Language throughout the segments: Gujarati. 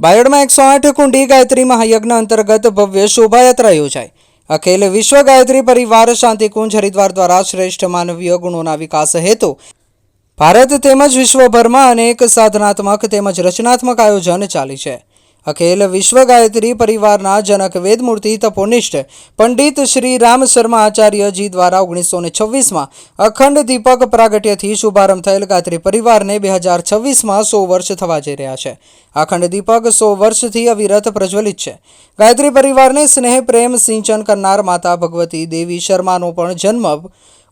બાયડમાં એકસો આઠ કુંડી ગાયત્રી મહાયજ્ઞ અંતર્ગત ભવ્ય શોભાયાત્રા યોજાઈ. અખિલ વિશ્વ ગાયત્રી પરિવાર શાંતિકુંજ હરિદ્વાર દ્વારા શ્રેષ્ઠ માનવીય ગુણોના વિકાસ હેતુ. ભારત તેમજ વિશ્વભરમાં અનેક સાધનાત્મક તેમજ રચનાત્મક આયોજન ચાલી છે. અખિલ વિશ્વ ગાયત્રી પરિવારના જનક વેદમૂર્તિ તપોનિષ્ઠ પંડિત શ્રી રામ શર્મા આચાર્યજી દ્વારા ઓગણીસો ને છવ્વીસમાં અખંડ દીપક પ્રાગટ્યથી શુભારંભ થયેલ ગાયત્રી પરિવારને બે હજાર છવ્વીસમાં સો વર્ષ થવા જઈ રહ્યા છે. અખંડ દીપક સો વર્ષથી અવિરત પ્રજ્વલિત છે. ગાયત્રી પરિવારને સ્નેહ, પ્રેમ, સિંચન કરનાર માતા ભગવતી દેવી શર્માનો પણ જન્મ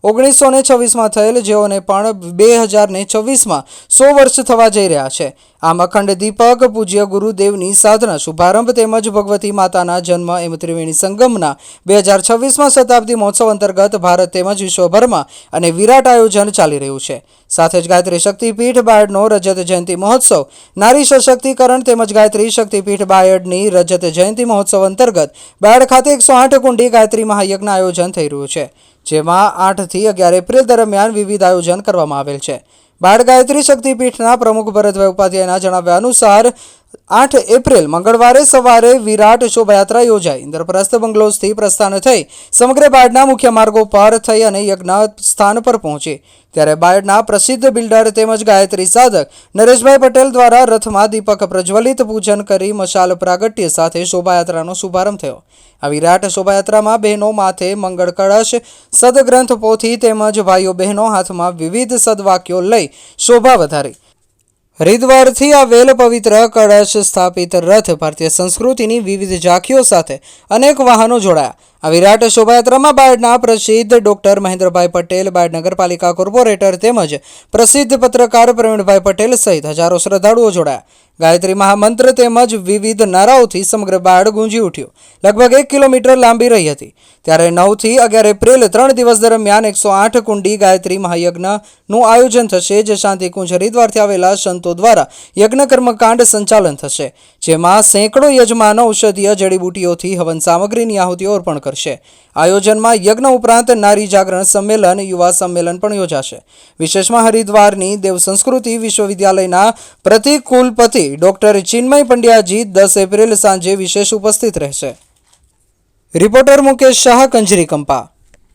ઓગણીસો ને છવ્વીસમાં થયેલ જેઓને પણ બે હજાર ને છવ્વીસમાં સો વર્ષ થવા જઈ રહ્યા છે. આમ અખંડ દીપક, પૂજ્ય ગુરુદેવની સાધના, શુભારંભ તેમજ ભગવતી માતાના જન્મ એમ ત્રિવેણી સંગમના બે હજાર છવ્વીસમાં શતાબ્દી મહોત્સવ અંતર્ગત ભારત તેમજ વિશ્વભરમાં અને વિરાટ આયોજન ચાલી રહ્યું છે. સાથે જ ગાયત્રી શક્તિપીઠ બાયડનો રજત જયંતિ મહોત્સવ, નારી સશક્તિકરણ તેમજ ગાયત્રી શક્તિપીઠ બાયડની રજત જયંતિ મહોત્સવ અંતર્ગત બાયડ ખાતે એકસો આઠ કુંડી ગાયત્રી મહાયજ્ઞ આયોજન થઈ રહ્યું છે. જેમાં આઠથી અગિયાર એપ્રિલ દરમિયાન વિવિધ આયોજન કરવામાં આવેલ છે. બાળ ગાયત્રી શક્તિપીઠના પ્રમુખ ભરતભાઈ ઉપાધ્યાયના જણાવ્યા અનુસાર આઠ એપ્રિલ મંગળવારે સવારે વિરાટ શોભાયાત્રા યોજાઈ. ઇન્દ્રપ્રસ્થ બંગલોઝથી પ્રસ્થાન થઈ સમગ્ર બાયડના મુખ્ય માર્ગો પર થઈ અને યજ્ઞ સ્થાન પર પહોંચી. ત્યારે બાયડના પ્રસિદ્ધ બિલ્ડર તેમજ ગાયત્રી સાધક નરેશભાઈ પટેલ દ્વારા રથમાં દીપક પ્રજ્વલિત પૂજન કરી મશાલ પ્રાગટ્ય સાથે શોભાયાત્રાનો શુભારંભ થયો. આ વિરાટ શોભાયાત્રામાં બહેનો માથે મંગળ કળશ સદગ્રંથ પોથી તેમજ ભાઈઓ બહેનો હાથમાં વિવિધ સદવાક્યો લઈ શોભા વધારી. હરિદ્વારથી આવેલ પવિત્ર કળશ સ્થાપિત રથ ભારતીય સંસ્કૃતિની વિવિધ ઝાંખીઓ સાથે અનેક વાહનો જોડાયા. આ વિરાટ શોભાયાત્રામાં બાયડના પ્રસિદ્ધ ડોક્ટર મહેન્દ્રભાઈ પટેલ, બાયડ નગરપાલિકા કોર્પોરેટર તેમજ પ્રસિદ્ધ પત્રકાર પ્રવીણભાઈ પટેલ સહિત હજારો શ્રદ્ધાળુઓ જોડાયા. ગાયત્રી મહામંત્ર તેમજ વિવિધ નારાઓથી સમગ્ર બાળ ગુંજી ઉઠ્યું. લગભગ એક કિલોમીટર લાંબી રહી હતી. ત્યારે નવથી અગિયાર એપ્રિલ ત્રણ દિવસ દરમિયાન એકસો આઠ કુંડી ગાયત્રી મહાયજ્ઞનું આયોજન થશે, જે શાંતિકુંજ હરિદ્વારથી આવેલા સંતો દ્વારા યજ્ઞ કર્મકાંડ સંચાલન થશે, જેમાં સેંકડો યજમાનો ઔષધીય જડીબુટીઓથી હવન સામગ્રીની આહુતિઓ અર્પણ કરશે. આયોજનમાં યજ્ઞ ઉપરાંત નારી જાગરણ સંમેલન, યુવા સંમેલન પણ યોજાશે. વિશેષમાં હરિદ્વારની દેવ સંસ્કૃતિ વિશ્વવિદ્યાલયના પ્રતિક કુલપતિ ડોક્ટર ચિન્મય પંડ્યાજી દસ એપ્રિલ સાંજે વિશેષ ઉપસ્થિત રહેશે. રિપોર્ટર મુકેશ શાહ, કંજરી કંપા.